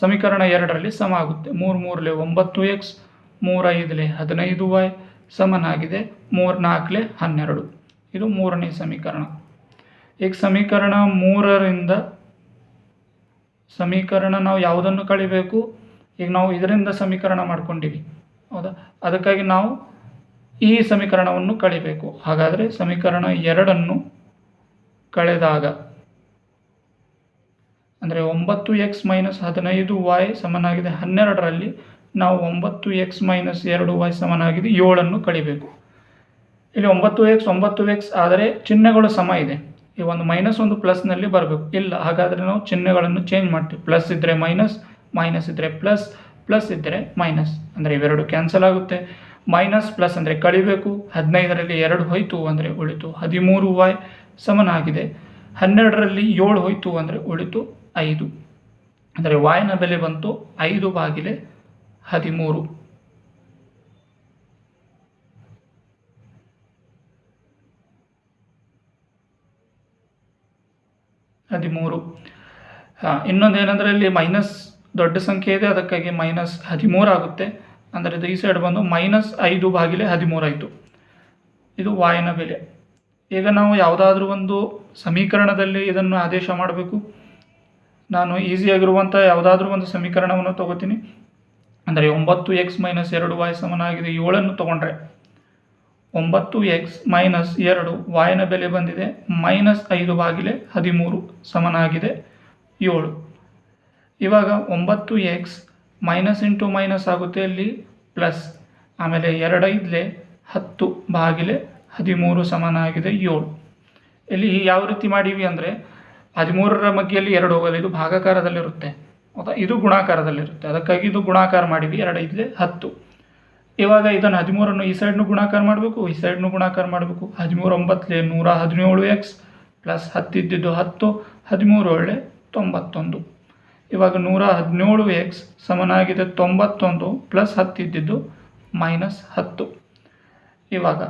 ಸಮೀಕರಣ ಎರಡರಲ್ಲಿ ಸಮ ಆಗುತ್ತೆ. ಮೂರು ಮೂರಲೆ ಒಂಬತ್ತು ಎಕ್ಸ್ ಮೂರೈದಲೆ ಹದಿನೈದು ವೈ ಸಮನಾಗಿದೆ. ಮೂರು ನಾಲ್ಕಲೆ ಹನ್ನೆರಡು. ಇದು ಮೂರನೇ ಸಮೀಕರಣ. ಈಗ ಸಮೀಕರಣ ಮೂರರಿಂದ ಸಮೀಕರಣ ನಾವು ಯಾವುದನ್ನು ಕಳಿಬೇಕು? ಈಗ ನಾವು ಇದರಿಂದ ಸಮೀಕರಣ ಮಾಡ್ಕೊಂಡಿವಿ. ಹೌದಾ? ಅದಕ್ಕಾಗಿ ನಾವು ಈ ಸಮೀಕರಣವನ್ನು ಕಳಿಬೇಕು. ಹಾಗಾದರೆ ಸಮೀಕರಣ ಎರಡನ್ನು ಕಳೆದಾಗ ಅಂದರೆ ಒಂಬತ್ತು ಎಕ್ಸ್ ಮೈನಸ್ ಹದಿನೈದು ವೈ ಸಮನಾಗಿದೆ ಹನ್ನೆರಡರಲ್ಲಿ ನಾವು ಒಂಬತ್ತು ಎಕ್ಸ್ ಮೈನಸ್ ಎರಡು ವೈ ಸಮನಾಗಿದೆ, ಏಳನ್ನು ಕಳಿಬೇಕು. ಇಲ್ಲಿ ಒಂಬತ್ತು ಎಕ್ಸ್ ಒಂಬತ್ತು ಎಕ್ಸ್ ಆದರೆ ಚಿಹ್ನೆಗಳು ಸಮ ಇದೆ. ಈ ಒಂದು ಮೈನಸ್ ಒಂದು ಪ್ಲಸ್ನಲ್ಲಿ ಬರಬೇಕು. ಇಲ್ಲ, ಹಾಗಾದರೆ ನಾವು ಚಿಹ್ನೆಗಳನ್ನು ಚೇಂಜ್ ಮಾಡ್ತೀವಿ. ಪ್ಲಸ್ ಇದ್ದರೆ ಮೈನಸ್ ಮೈನಸ್ ಇದ್ದರೆ ಪ್ಲಸ್ ಪ್ಲಸ್ ಇದ್ದರೆ ಮೈನಸ್. ಅಂದರೆ ಇವೆರಡು ಕ್ಯಾನ್ಸಲ್ ಆಗುತ್ತೆ. ಮೈನಸ್ ಪ್ಲಸ್ ಅಂದರೆ ಕಳಿಬೇಕು. ಹದಿನೈದರಲ್ಲಿ ಎರಡು ಹೋಯಿತು ಅಂದರೆ ಉಳಿತು. ಹದಿಮೂರು ವೈ ಸಮನಾಗಿದೆ. ಹನ್ನೆರಡರಲ್ಲಿ ಏಳು ಹೋಯಿತು ಅಂದರೆ ಉಳಿತು ಐದು. ಅಂದರೆ ವಾಯ್ನ ಬೆಲೆ ಬಂತು ಐದು ಬಾಗಿಲೆ ಹದಿಮೂರು. ಹದಿಮೂರು. ಹಾಂ ಇನ್ನೊಂದು ಏನಂದರೆ ಇಲ್ಲಿ ಮೈನಸ್ ದೊಡ್ಡ ಸಂಖ್ಯೆ ಇದೆ, ಅದಕ್ಕಾಗಿ ಮೈನಸ್ ಹದಿಮೂರು ಆಗುತ್ತೆ. ಅಂದರೆ ಇದು ಈ ಸೈಡ್ ಬಂದು ಮೈನಸ್ ಐದು ಬಾಗಿಲೆ ಹದಿಮೂರು ಆಯಿತು. ಇದು ವಾಯಿನ ಬೆಲೆ. ಈಗ ನಾವು ಯಾವುದಾದ್ರೂ ಒಂದು ಸಮೀಕರಣದಲ್ಲಿ ಇದನ್ನು ಆದೇಶ ಮಾಡಬೇಕು. ನಾನು ಈಸಿಯಾಗಿರುವಂಥ ಯಾವುದಾದ್ರೂ ಒಂದು ಸಮೀಕರಣವನ್ನು ತಗೋತೀನಿ. ಅಂದರೆ ಒಂಬತ್ತು ಎಕ್ಸ್ ಮೈನಸ್ ಎರಡು ವಾಯ್ ಸಮನಾಗಿದೆ. ಏಳನ್ನು ತಗೊಂಡ್ರೆ ಒಂಬತ್ತು ಎಕ್ಸ್ ಮೈನಸ್ ಎರಡು ವಾಯನ ಬೆಲೆ ಬಂದಿದೆ. ಮೈನಸ್ ಐದು ಬಾಗಿಲೆ ಹದಿಮೂರು ಸಮನಾಗಿದೆ. ಏಳು. ಇವಾಗ ಒಂಬತ್ತು ಎಕ್ಸ್ ಮೈನಸ್ ಇಂಟು ಮೈನಸ್ ಆಗುತ್ತೆ ಅಲ್ಲಿ ಪ್ಲಸ್ ಆಮೇಲೆ ಎರಡೈದಲೆ ಹತ್ತು ಬಾಗಿಲೆ ಹದಿಮೂರು ಸಮನಾಗಿದೆ. ಏಳು. ಇಲ್ಲಿ ಯಾವ ರೀತಿ ಮಾಡೀವಿ ಅಂದರೆ ಹದಿಮೂರರ ಮಗ್ಗಿಯಲ್ಲಿ ಎರಡು ಹೋಗೋದು. ಇದು ಭಾಗಾಕಾರದಲ್ಲಿರುತ್ತೆ. ಹೌದಾ ಇದು ಗುಣಾಕಾರದಲ್ಲಿರುತ್ತೆ. ಅದಕ್ಕಾಗಿ ಇದು ಗುಣಾಕಾರ ಮಾಡಿವಿ. ಎರಡೈದಲೆ ಹತ್ತು. ಇವಾಗ ಇದನ್ನು ಹದಿಮೂರನ್ನು ಈ ಸೈಡ್ನು ಗುಣಾಕಾರ ಮಾಡಬೇಕು, ಈ ಸೈಡ್ನು ಗುಣಾಕಾರ ಮಾಡಬೇಕು. ಹದಿಮೂರು ಒಂಬತ್ತಲೆ ನೂರ ಹದಿನೇಳು ಎಕ್ಸ್ ಪ್ಲಸ್ ಹತ್ತಿದ್ದಿದ್ದು ಹತ್ತು, ಹದಿಮೂರು ಒಳ್ಳೆ ತೊಂಬತ್ತೊಂದು. ಇವಾಗ ನೂರ ಹದಿನೇಳು ಎಕ್ಸ್ ಸಮನಾಗಿದೆ ತೊಂಬತ್ತೊಂದು ಪ್ಲಸ್ ಹತ್ತಿದ್ದಿದ್ದು ಮೈನಸ್ ಹತ್ತು. ಇವಾಗ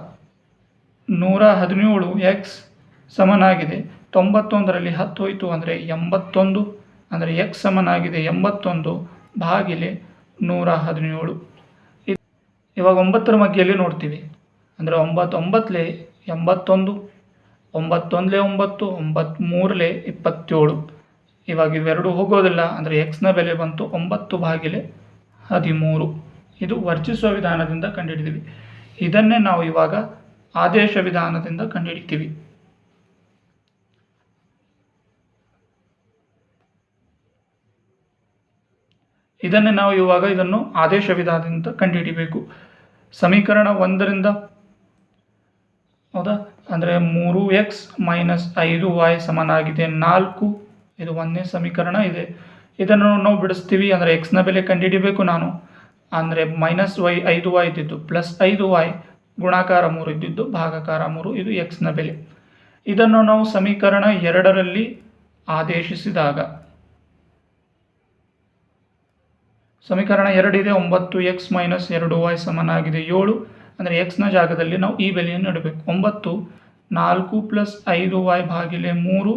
ನೂರ ಹದಿನೇಳು ಎಕ್ಸ್ ಸಮನಾಗಿದೆ ತೊಂಬತ್ತೊಂದರಲ್ಲಿ ಹತ್ತು ಹೋಯಿತು ಅಂದರೆ ಎಂಬತ್ತೊಂದು. ಅಂದರೆ ಎಕ್ಸ್ ಸಮನಾಗಿದೆ ಎಂಬತ್ತೊಂದು ಭಾಗಿಲೆ ನೂರ ಹದಿನೇಳು ಇವಾಗ ಒಂಬತ್ತರ ಮಗ್ಗಿಯಲ್ಲಿ ನೋಡ್ತೀವಿ. ಅಂದರೆ ಒಂಬತ್ತು ಒಂಬತ್ತಲೆ ಎಂಬತ್ತೊಂದು, ಒಂಬತ್ತೊಂದಲೆ ಒಂಬತ್ತು ಒಂಬತ್ತ್ಮೂರಲೆ ಇಪ್ಪತ್ತೇಳು. ಇವಾಗ ಇವೆರಡು ಹೋಗೋದಿಲ್ಲ, ಅಂದರೆ ಎಕ್ಸ್ನ ಬೆಲೆ ಬಂತು ಒಂಬತ್ತು ಭಾಗಿಲೆ ಹದಿಮೂರು. ಇದು ವರ್ಜಿಸುವ ವಿಧಾನದಿಂದ ಕಂಡುಹಿಡಿದೀವಿ. ಇದನ್ನೇ ನಾವು ಇವಾಗ ಆದೇಶ ವಿಧಾನದಿಂದ ಕಂಡುಹಿಡಿತೀವಿ. ಇದನ್ನೇ ನಾವು ಇವಾಗ ಇದನ್ನು ಆದೇಶ ವಿಧಾನದಿಂದ ಕಂಡುಹಿಡಿಬೇಕು. ಸಮೀಕರಣ ಒಂದರಿಂದ ಹೌದಾ? ಅಂದರೆ ಮೂರು ಎಕ್ಸ್ ಮೈನಸ್ ಐದು ವೈ ಸಮನಾಗಿದೆ. ನಾಲ್ಕು, ಇದು ಒಂದನೇ ಸಮೀಕರಣ ಇದೆ. ಇದನ್ನು ನಾವು ಬಿಡಿಸ್ತೀವಿ. ಅಂದರೆ ಎಕ್ಸ್ನ ಬೆಲೆ ಕಂಡುಹಿಡಿಬೇಕು ನಾನು. ಅಂದರೆ ಮೈನಸ್ ವೈ ಐದು ವೈ ಇದ್ದಿದ್ದು ಪ್ಲಸ್ ಐದು ವೈ ಗುಣಾಕಾರ ಮೂರು ಇದ್ದಿದ್ದು, ಭಾಗಾಕಾರ ಮೂರು, ಇದು ಎಕ್ಸ್ನ ಬೆಲೆ. ಇದನ್ನು ನಾವು ಸಮೀಕರಣ ಎರಡರಲ್ಲಿ ಆದೇಶಿಸಿದಾಗ ಸಮೀಕರಣ ಎರಡಿದೆ, ಒಂಬತ್ತು ಎಕ್ಸ್ ಮೈನಸ್ ಎರಡು ವೈ ಸಮನಾಗಿದೆ. ಏಳು ಅಂದರೆ ಎಕ್ಸ್ನ ಜಾಗದಲ್ಲಿ ನಾವು ಈ ಬೆಲೆಯನ್ನು ಇಡಬೇಕು. ಒಂಬತ್ತು, ನಾಲ್ಕು ಪ್ಲಸ್ ಐದು ವೈ ಭಾಗಿಲೆ ಮೂರು,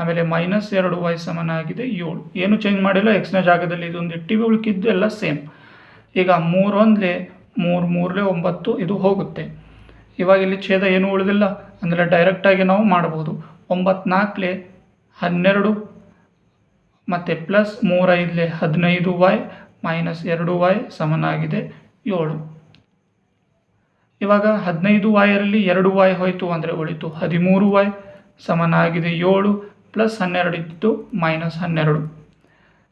ಆಮೇಲೆ ಮೈನಸ್ ಎರಡು ವೈ ಸಮನಾಗಿದೆ, ಏಳು. ಏನು ಚೇಂಜ್ ಮಾಡಿಲ್ಲ ಎಕ್ಸ್ನ ಜಾಗದಲ್ಲಿ ಇದೊಂದು ಇಟ್ಟಿವಿ, ಉಳ್ಕಿದ್ದು ಎಲ್ಲ ಸೇಮ್ ಈಗ ಮೂರೊಂದಲೇ ಮೂರು ಮೂರಲೇ ಒಂಬತ್ತು, ಇದು ಹೋಗುತ್ತೆ. ಇವಾಗ ಇಲ್ಲಿ ಛೇದ ಏನೂ ಉಳಿದಿಲ್ಲ, ಅಂದರೆ ಡೈರೆಕ್ಟಾಗಿ ನಾವು ಮಾಡ್ಬೋದು. ಒಂಬತ್ತು ನಾಲ್ಕಲೆ ಹನ್ನೆರಡು, ಮತ್ತು ಪ್ಲಸ್ ಮೂರೈದಲೆ ಹದಿನೈದು ವೈ ಮೈನಸ್ ಎರಡು ವೈ ಸಮನಾಗಿದೆ ಏಳು. ಇವಾಗ ಹದಿನೈದು ವಾಯರಲ್ಲಿ ಎರಡು ವಾಯ್ ಹೋಯಿತು ಅಂದರೆ ಉಳಿತು ಹದಿಮೂರು ವಾಯ್ ಸಮನಾಗಿದೆ ಏಳು ಪ್ಲಸ್ ಹನ್ನೆರಡು ಇದ್ದಿದ್ದು ಮೈನಸ್ ಹನ್ನೆರಡು.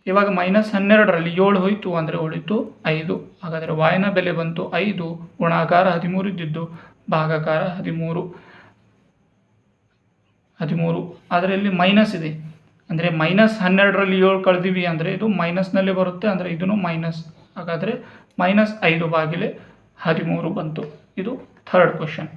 ಇವಾಗ ಮೈನಸ್ ಹನ್ನೆರಡರಲ್ಲಿ ಏಳು ಹೋಯಿತು ಅಂದರೆ ಉಳಿತು ಐದು. ಹಾಗಾದರೆ ವಾಯ್ನ ಬೆಲೆ ಬಂತು ಐದು, ಗುಣಾಕಾರ ಹದಿಮೂರು ಇದ್ದಿದ್ದು ಭಾಗಾಕಾರ ಹದಿಮೂರು. ಹದಿಮೂರು. ಅದರಲ್ಲಿ ಮೈನಸ್ ಇದೆ. ಅಂದರೆ ಮೈನಸ್ ಹನ್ನೆರಡರಲ್ಲಿ ಏಳು ಕಳೆದಿವಿ ಅಂದರೆ ಇದು ಮೈನಸ್ನಲ್ಲಿ ಬರುತ್ತೆ ಅಂದರೆ ಇದನ್ನು ಮೈನಸ್ ಹಾಗಾದರೆ ಮೈನಸ್ ಐದು ಬಾಗಿಲೆ ಹದಿಮೂರು ಬಂತು. ಇದು ಥರ್ಡ್ ಕ್ವಶನ್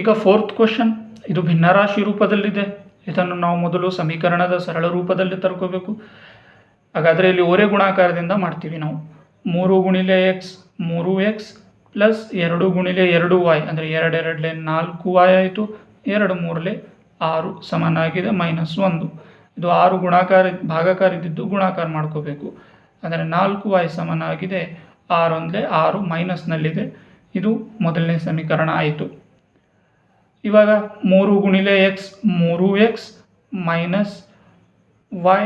ಈಗ ಫೋರ್ತ್ ಕ್ವಶನ್ ಇದು ಭಿನ್ನರಾಶಿ ರೂಪದಲ್ಲಿದೆ. ಇದನ್ನು ನಾವು ಮೊದಲು ಸಮೀಕರಣದ ಸರಳ ರೂಪದಲ್ಲಿ ತರ್ಕೋಬೇಕು. ಹಾಗಾದರೆ ಇಲ್ಲಿ ಓರೆ ಗುಣಾಕಾರದಿಂದ ಮಾಡ್ತೀವಿ ನಾವು. ಮೂರು ಗುಣಿಲೆ ಎಕ್ಸ್ ಮೂರು ಎಕ್ಸ್ ಪ್ಲಸ್ ಎರಡು ಗುಣಿಲೆ ಎರಡು ವಾಯ್ ಅಂದರೆ ಎರಡೆರಡಲೆ ನಾಲ್ಕು ವಾಯ್ ಆಯಿತು. ಎರಡು ಮೂರಲೆ ಆರು ಸಮನಾಗಿದೆ, ಮೈನಸ್ ಒಂದು. ಇದು ಆರು ಗುಣಾಕಾರ ಭಾಗಾಕಾರ ಇದ್ದಿದ್ದು ಗುಣಾಕಾರ ಮಾಡ್ಕೋಬೇಕು. ಅಂದರೆ ನಾಲ್ಕು ವಾಯ್ ಸಮನಾಗಿದೆ, ಆರೊಂದಲೇ ಆರು ಮೈನಸ್ನಲ್ಲಿದೆ. ಇದು ಮೊದಲನೇ ಸಮೀಕರಣ ಆಯಿತು. ಇವಾಗ ಮೂರು ಗುಣಿಲೆ ಎಕ್ಸ್ ಮೂರು ಎಕ್ಸ್ ಮೈನಸ್ ವೈ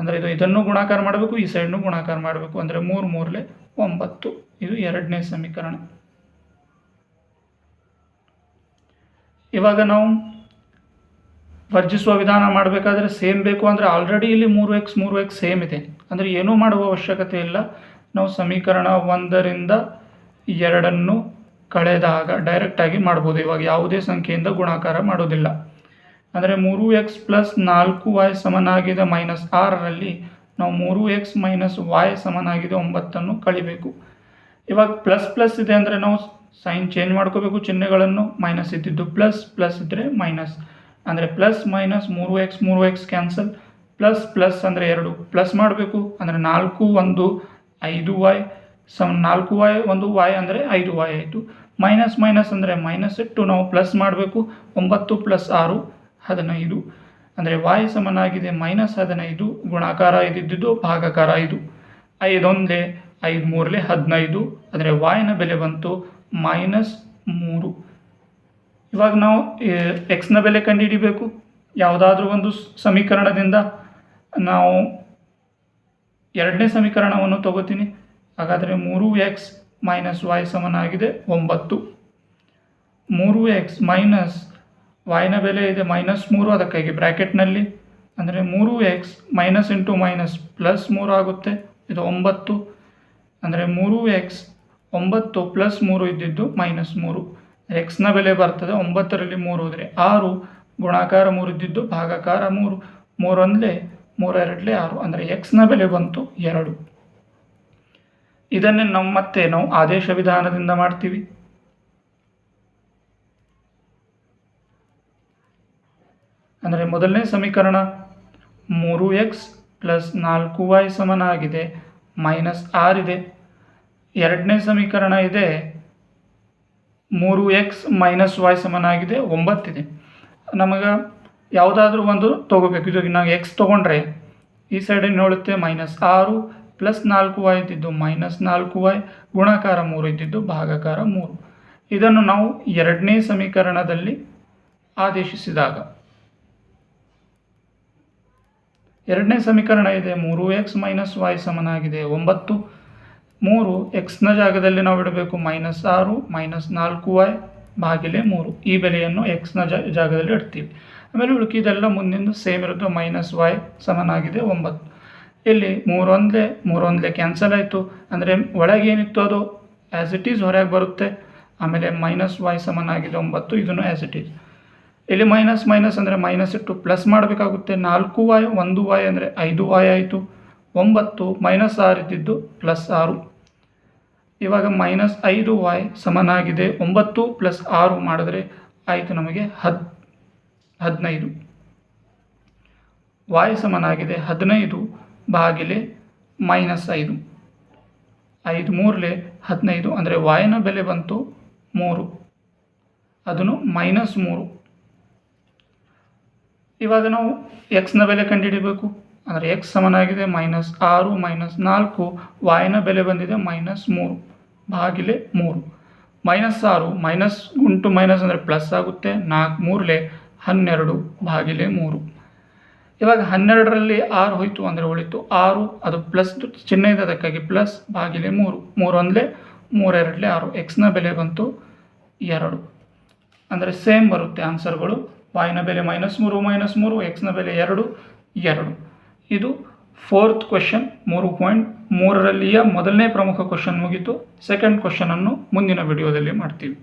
ಅಂದರೆ ಇದು ಇದನ್ನು ಗುಣಾಕಾರ ಮಾಡಬೇಕು, ಈ ಸೈಡ್ನು ಗುಣಾಕಾರ ಮಾಡಬೇಕು. ಅಂದರೆ ಮೂರು ಮೂರಲೆ ಒಂಬತ್ತು. ಇದು ಎರಡನೇ ಸಮೀಕರಣ. ಇವಾಗ ನಾವು ವರ್ಜಿಸುವ ವಿಧಾನ ಮಾಡಬೇಕಾದ್ರೆ ಸೇಮ್ ಬೇಕು ಅಂದರೆ ಆಲ್ರೆಡಿ ಇಲ್ಲಿ ಮೂರು ಎಕ್ಸ್ ಮೂರು ಎಕ್ಸ್ ಸೇಮ್ ಇದೆ. ಅಂದರೆ ಏನೂ ಮಾಡುವ ಅವಶ್ಯಕತೆ ಇಲ್ಲ. ನಾವು ಸಮೀಕರಣ ಒಂದರಿಂದ ಎರಡನ್ನು ಕಳೆದಾಗ ಡೈರೆಕ್ಟಾಗಿ ಮಾಡ್ಬೋದು. ಇವಾಗ ಯಾವುದೇ ಸಂಖ್ಯೆಯಿಂದ ಗುಣಾಕಾರ ಮಾಡೋದಿಲ್ಲ ಅಂದರೆ ಮೂರು ಎಕ್ಸ್ ಪ್ಲಸ್ ನಾಲ್ಕು ವಾಯ್ ಸಮನಾಗಿದೆ ಮೈನಸ್ ಆರರಲ್ಲಿ ನಾವು ಮೂರು ಎಕ್ಸ್ ಮೈನಸ್ ವಾಯ್ ಸಮನಾಗಿದೆ ಒಂಬತ್ತನ್ನು ಕಳಿಬೇಕು. ಇವಾಗ ಪ್ಲಸ್ ಪ್ಲಸ್ ಇದೆ ಅಂದರೆ ನಾವು ಸೈನ್ ಚೇಂಜ್ ಮಾಡ್ಕೋಬೇಕು ಚಿಹ್ನೆಗಳನ್ನು. ಮೈನಸ್ ಇದ್ದಿದ್ದು ಪ್ಲಸ್ ಪ್ಲಸ್ ಇದ್ದರೆ ಮೈನಸ್ ಅಂದರೆ ಪ್ಲಸ್ ಮೈನಸ್ ಮೂರು ಎಕ್ಸ್ ಮೂರು ಎಕ್ಸ್ ಕ್ಯಾನ್ಸಲ್ ಪ್ಲಸ್ ಪ್ಲಸ್ ಅಂದರೆ ಎರಡು. ಪ್ಲಸ್ ಮಾಡಬೇಕು ಅಂದರೆ ನಾಲ್ಕು, ಒಂದು, ಐದು ವಾಯ್ ಸಮ್ ನಾಲ್ಕು ವಾಯ್ ಒಂದು ವಾಯ್ ಅಂದರೆ ಐದು ವಾಯ್ ಆಯಿತು. ಮೈನಸ್ ಮೈನಸ್ ಅಂದರೆ ಮೈನಸ್ ಇಟ್ಟು ನಾವು ಪ್ಲಸ್ ಮಾಡಬೇಕು. ಒಂಬತ್ತು ಪ್ಲಸ್ ಆರು, ಹದಿನೈದು. ಅಂದರೆ ವಾಯ್ ಸಮನಾಗಿದೆ ಮೈನಸ್ ಹದಿನೈದು, ಗುಣಾಕಾರ ಇದ್ದಿದ್ದು ಭಾಗಾಕಾರ ಐದು. ಐದೊಂದಲೇ ಐದು ಮೂರಲೆ ಹದಿನೈದು, ಅಂದರೆ ವಾಯ್ನ ಬೆಲೆ ಬಂತು ಮೈನಸ್ ಮೂರು. ಇವಾಗ ನಾವು ಎಕ್ಸ್ನ ಬೆಲೆ ಕಂಡುಹಿಡಿಬೇಕು. ಯಾವುದಾದ್ರೂ ಒಂದು ಸಮೀಕರಣದಿಂದ ನಾವು ಎರಡನೇ ಸಮೀಕರಣವನ್ನು ತಗೋತೀನಿ. ಹಾಗಾದರೆ ಮೂರು ಎಕ್ಸ್ ಮೈನಸ್ ವಾಯ್ ಸಮನಾಗಿದೆ ಒಂಬತ್ತು. ಮೂರು ಎಕ್ಸ್ ಮೈನಸ್ ವಾಯ್ನ ಬೆಲೆ ಇದೆ ಮೈನಸ್ ಮೂರು ಅದಕ್ಕಾಗಿ ಬ್ರ್ಯಾಕೆಟ್ನಲ್ಲಿ ಅಂದರೆ ಮೂರು x minus into minus plus ಮೂರು ಆಗುತ್ತೆ. ಇದು ಒಂಬತ್ತು. ಅಂದರೆ ಮೂರು ಎಕ್ಸ್ ಒಂಬತ್ತು ಪ್ಲಸ್ ಮೂರು ಇದ್ದಿದ್ದು ಮೈನಸ್ ಮೂರು. ಎಕ್ಸ್ನ ಬೆಲೆ ಬರ್ತದೆ ಒಂಬತ್ತರಲ್ಲಿ ಮೂರು ಹೋದರೆ ಆರು, ಗುಣಾಕಾರ ಮೂರು ಇದ್ದಿದ್ದು ಭಾಗಾಕಾರ ಮೂರು. ಮೂರೊಂದಲೇ ಮೂರೆರಡಲೇ ಆರು, ಅಂದರೆ ಎಕ್ಸ್ನ ಬೆಲೆ ಬಂತು ಎರಡು. ಇದನ್ನೇ ನಮ್ಮ ಮತ್ತೆ ನಾವು ಆದೇಶ ವಿಧಾನದಿಂದ ಮಾಡ್ತೀವಿ. ಅಂದರೆ ಮೊದಲನೇ ಸಮೀಕರಣ ಮೂರು ಎಕ್ಸ್ ಪ್ಲಸ್ ನಾಲ್ಕು ವೈ ಸಮನಾಗಿದೆ. ಮೈನಸ್ ಆರ್ ಇದೆ. ಎರಡನೇ ಸಮೀಕರಣ ಇದೆ. ಮೂರು ಎಕ್ಸ್ ಮೈನಸ್ ವೈ ಸಮನಾಗಿದೆ ಒಂಬತ್ತಿದೆ. ನಮಗೆ ಯಾವುದಾದ್ರೂ ಒಂದು ತೊಗೋಬೇಕು. ಇದು ನಾವು ಎಕ್ಸ್ ತೊಗೊಂಡ್ರೆ ಈ ಸೈಡ್ ಏನು ಹೇಳುತ್ತೆ? ಮೈನಸ್ ಆರು ಪ್ಲಸ್ ನಾಲ್ಕು ವೈ ಇದ್ದಿದ್ದು ಮೈನಸ್ ನಾಲ್ಕು ವೈ, ಗುಣಾಕಾರ ಮೂರು ಇದ್ದಿದ್ದು ಭಾಗಾಕಾರ ಮೂರು. ಇದನ್ನು ನಾವು ಎರಡನೇ ಸಮೀಕರಣದಲ್ಲಿ ಆದೇಶಿಸಿದಾಗ ಎರಡನೇ ಸಮೀಕರಣ ಇದೆ. ಮೂರು ಎಕ್ಸ್ ಮೈನಸ್ ವೈ ಸಮನಾಗಿದೆ. ಒಂಬತ್ತು, ಮೂರು ಎಕ್ಸ್ನ ಜಾಗದಲ್ಲಿ ನಾವು ಇಡಬೇಕು. ಮೈನಸ್ ಆರು ಮೈನಸ್ ನಾಲ್ಕು ವೈ ಬಾಗಿಲೆ ಮೂರು. ಈ ಬೆಲೆಯನ್ನು ಎಕ್ಸ್ನ ಜಾಗದಲ್ಲಿ ಇಡ್ತೀವಿ. ಆಮೇಲೆ ಉಳುಕಿದೆಲ್ಲ ಮುಂದಿನ ಸೇಮ್ ಇರೋದು ಮೈನಸ್ ವೈ ಸಮನಾಗಿದೆ. ಒಂಬತ್ತು. ಇಲ್ಲಿ ಮೂರೊಂದೇ ಮೂರೊಂದೇ ಕ್ಯಾನ್ಸಲ್ ಆಯಿತು. ಅಂದರೆ ಒಳಗೇನಿತ್ತು ಅದು? ಆ್ಯಸ್ ಇಟ್ ಈಸ್ ಹೊರಗೆ ಬರುತ್ತೆ. ಆಮೇಲೆ ಮೈನಸ್ ವೈ ಸಮನಾಗಿದೆ. ಒಂಬತ್ತು, ಇದನ್ನು ಆ್ಯಸ್ ಇಟ್ ಈಸ್ ಇಲ್ಲಿ ಮೈನಸ್ ಮೈನಸ್ ಅಂದರೆ ಮೈನಸ್ ಇಟ್ಟು ಪ್ಲಸ್ ಮಾಡಬೇಕಾಗುತ್ತೆ. ನಾಲ್ಕು ವಾಯ್, ಒಂದು ವಾಯ್ ಅಂದರೆ ಐದು ವಾಯ್ ಆಯಿತು. ಒಂಬತ್ತು ಮೈನಸ್ ಆರು ಇದ್ದಿದ್ದು ಪ್ಲಸ್ ಆರು. ಇವಾಗ ಮೈನಸ್ ಐದು ವಾಯ್ ಸಮನಾಗಿದೆ. ಒಂಬತ್ತು ಪ್ಲಸ್ ಆರು ಮಾಡಿದ್ರೆ ಆಯಿತು ನಮಗೆ ಹದ್, ಹದಿನೈದು. ವಾಯ್ ಸಮನಾಗಿದೆ. ಹದಿನೈದು ಬಾಗಿಲೆ ಮೈನಸ್ ಐದು. ಐದು ಮೂರಲೆ ಹದಿನೈದು ಅಂದರೆ ವಾಯ್ನ ಬೆಲೆ ಬಂತು ಮೂರು. ಅದನ್ನು ಮೈನಸ್ ಮೂರು. ಇವಾಗ ನಾವು ಎಕ್ಸ್ನ ಬೆಲೆ ಕಂಡುಹಿಡಿಬೇಕು. ಅಂದರೆ ಎಕ್ಸ್ ಸಮನಾಗಿದೆ ಮೈನಸ್ ಆರು ಮೈನಸ್ ನಾಲ್ಕು ವಾಯ್ನ ಬೆಲೆ ಬಂದಿದೆ ಮೈನಸ್ ಮೂರು. ಬಾಗಿಲೆ ಮೂರು. ಮೈನಸ್ ಆರು ಮೈನಸ್ ಗುಂಟು ಮೈನಸ್ ಅಂದರೆ ಪ್ಲಸ್ ಆಗುತ್ತೆ, ನಾಲ್ಕು ಮೂರಲೆ ಹನ್ನೆರಡು ಬಾಗಿಲೆ ಮೂರು. ಇವಾಗ ಹನ್ನೆರಡರಲ್ಲಿ ಆರು ಹೋಯಿತು ಅಂದರೆ ಉಳಿತು ಆರು, ಅದು ಪ್ಲಸ್ ಚಿಹ್ನೆ ಇದೆ, ಅದಕ್ಕಾಗಿ ಪ್ಲಸ್ ಬಾಗಿಲೆ ಮೂರು. ಮೂರು ಅಂದರೆ ಮೂರೆರಡಲೆ ಆರು. ಎಕ್ಸ್ನ ಬೆಲೆ ಬಂತು ಎರಡು. ಅಂದರೆ ಸೇಮ್ ಬರುತ್ತೆ ಆನ್ಸರ್ಗಳು ವಾಯ್ನ ಬೆಲೆ ಮೈನಸ್ ಮೂರು ಮೈನಸ್ ಮೂರು ಎಕ್ಸ್ನ ಬೆಲೆ ಎರಡು ಎರಡು. ಇದು ಫೋರ್ತ್ ಕ್ವೆಶನ್ ಮೂರು ಪಾಯಿಂಟ್ ಮೂರರಲ್ಲಿಯ ಮೊದಲನೇ ಪ್ರಮುಖ ಕ್ವಶನ್ ಮುಗಿತು. ಸೆಕೆಂಡ್ ಕ್ವಶನನ್ನು ಮುಂದಿನ ವಿಡಿಯೋದಲ್ಲಿ ಮಾಡ್ತೀವಿ.